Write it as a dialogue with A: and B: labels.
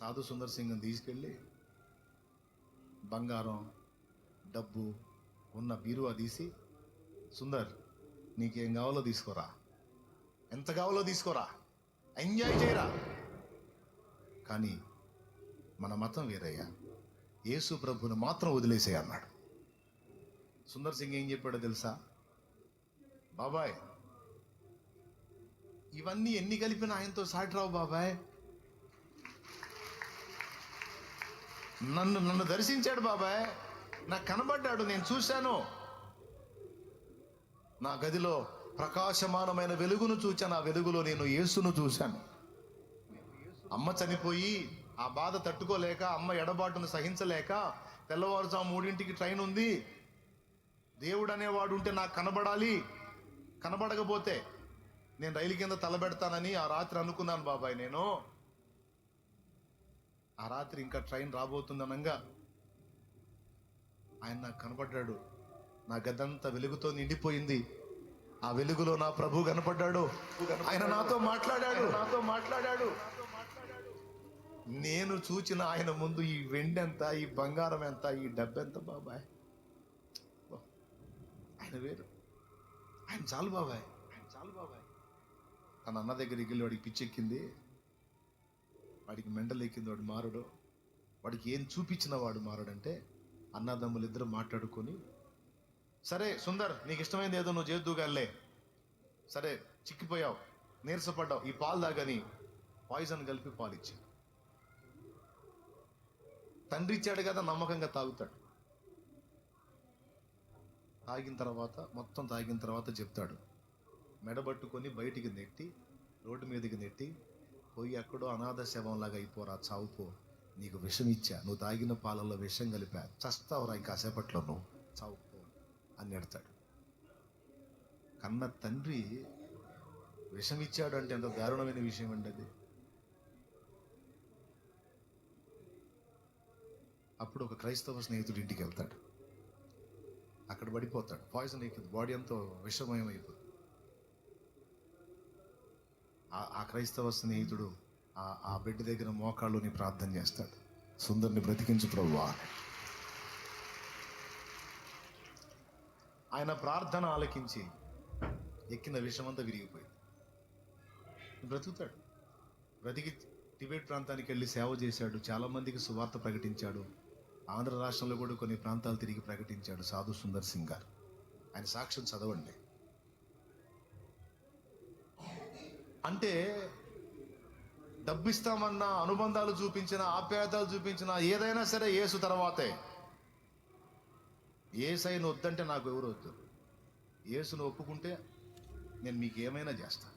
A: సాధు సుందర్ సింగ్ని తీసుకెళ్ళి బంగారం డబ్బు ఉన్న బీరువా తీసి సుందర్ నీకేం కావాలో తీసుకోరా. ఎంత కావాలో తీసుకోరా. ఎంజాయ్ చేయరా. కానీ మన మతం వేరయ్యా. యేసు ప్రభుని మాత్రం వదిలేసేయ్ అన్నాడు. సుందర్ సింగ్ ఏం చెప్పాడో తెలుసా? బాబాయ్ ఇవన్నీ ఎన్ని కలిపిన ఆయనతో సాటిరావు బాబాయ్. నన్ను నన్ను దర్శించాడు బాబాయ్. నాకు కనబడ్డాడు నేను చూశాను. నా గదిలో ప్రకాశమానమైన వెలుగును చూచాను. ఆ వెలుగులో నేను యేసును చూశాను. అమ్మ చనిపోయి ఆ బాధ తట్టుకోలేక అమ్మ ఎడబాటును సహించలేక తెల్లవారుజాము మూడింటికి ట్రైన్ ఉంది. దేవుడు అనేవాడు ఉంటే నాకు కనబడాలి. కనబడకపోతే నేను రైలు కింద తలబెడతానని ఆ రాత్రి అనుకున్నాను బాబాయ్ నేను. ఆ రాత్రి ఇంకా ట్రైన్ రాబోతుందనంగా ఆయన నాకు కనపడ్డాడు. నా గదంతా వెలుగుతో నిండిపోయింది. ఆ వెలుగులో నా ప్రభు కనపడ్డాడు. ఆయన నాతో మాట్లాడాడు. నాతో మాట్లాడాడు నేను చూచిన ఆయన ముందు ఈ వెండి ఎంత ఈ బంగారం ఎంత ఈ డబ్బెంత బాబాయ్. ఓ, ఆయన వేరు. ఆయన చాలు బాబాయ్. ఆయన చాలు బాబాయ్. తన అన్న దగ్గరికి వెళ్ళి వాడికి పిచ్చెక్కింది. వాడికి మెండలేకింది వాడు మారడు. వాడికి ఏం చూపించిన వాడు మారడంటే అన్నదమ్ములు ఇద్దరు మాట్లాడుకొని సరే సుందర్ నీకు ఇష్టమైంది ఏదో నువ్వు చేద్దుగాలే సరే చిక్కిపోయావు నీరసపడ్డావు ఈ పాలు తాగని పాయిజన్ కలిపి పాలు ఇచ్చి తండ్రి ఇచ్చాడు కదా నమ్మకంగా తాగుతాడు. తాగిన తర్వాత మొత్తం తాగిన తర్వాత చెప్తాడు. మెడబట్టుకొని బయటికి నెట్టి రోడ్డు మీదకి నెట్టి పోయి ఎక్కడో అనాథ శవంలాగా అయిపోరా చావుపో. నీకు విషం ఇచ్చా నువ్వు తాగిన పాలల్లో విషం కలిపా. చస్తావురా ఇంకాసేపట్లో నువ్వు. చావుపో అని నెడతాడు కన్న తండ్రి విషం ఇచ్చాడు అంటే ఎంత దారుణమైన విషయం అండి అది. అప్పుడు ఒక క్రైస్తవ స్నేహితుడి ఇంటికి వెళ్తాడు. అక్కడ పడిపోతాడు. పాయిజన్ అయిపోతుంది. బాడీ అంతా విషమయం అయిపోతుంది ఆ- క్రైస్తవ స్నేహితుడు ఆ ఆ బెడ్ దగ్గర మోకాళ్ళుని ప్రార్థన చేస్తాడు. సుందర్ని బ్రతికించు ప్రభువా ఆయన ప్రార్థన ఆలకించి ఎక్కిన విషమంతా విరిగిపోయింది. బ్రతుకుతాడు. బ్రతికి టిబెట్ ప్రాంతానికి వెళ్ళి సేవ చేశాడు. చాలా మందికి సువార్త ప్రకటించాడు. ఆంధ్ర రాష్ట్రంలో కూడా కొన్ని ప్రాంతాలు తిరిగి ప్రకటించాడు సాధు సుందర్ సింగ్ గారు. ఆయన సాక్ష్యం చదవండి. అంటే డబ్బిస్తామన్న అనుబంధాలు చూపించిన ఆప్యాయతలు చూపించిన ఏదైనా సరే ఏసు తర్వాతే. ఏసైను వద్దంటే నాకు ఎవరు వద్దు. ఏసును ఒప్పుకుంటే నేను మీకు ఏమైనా చేస్తాను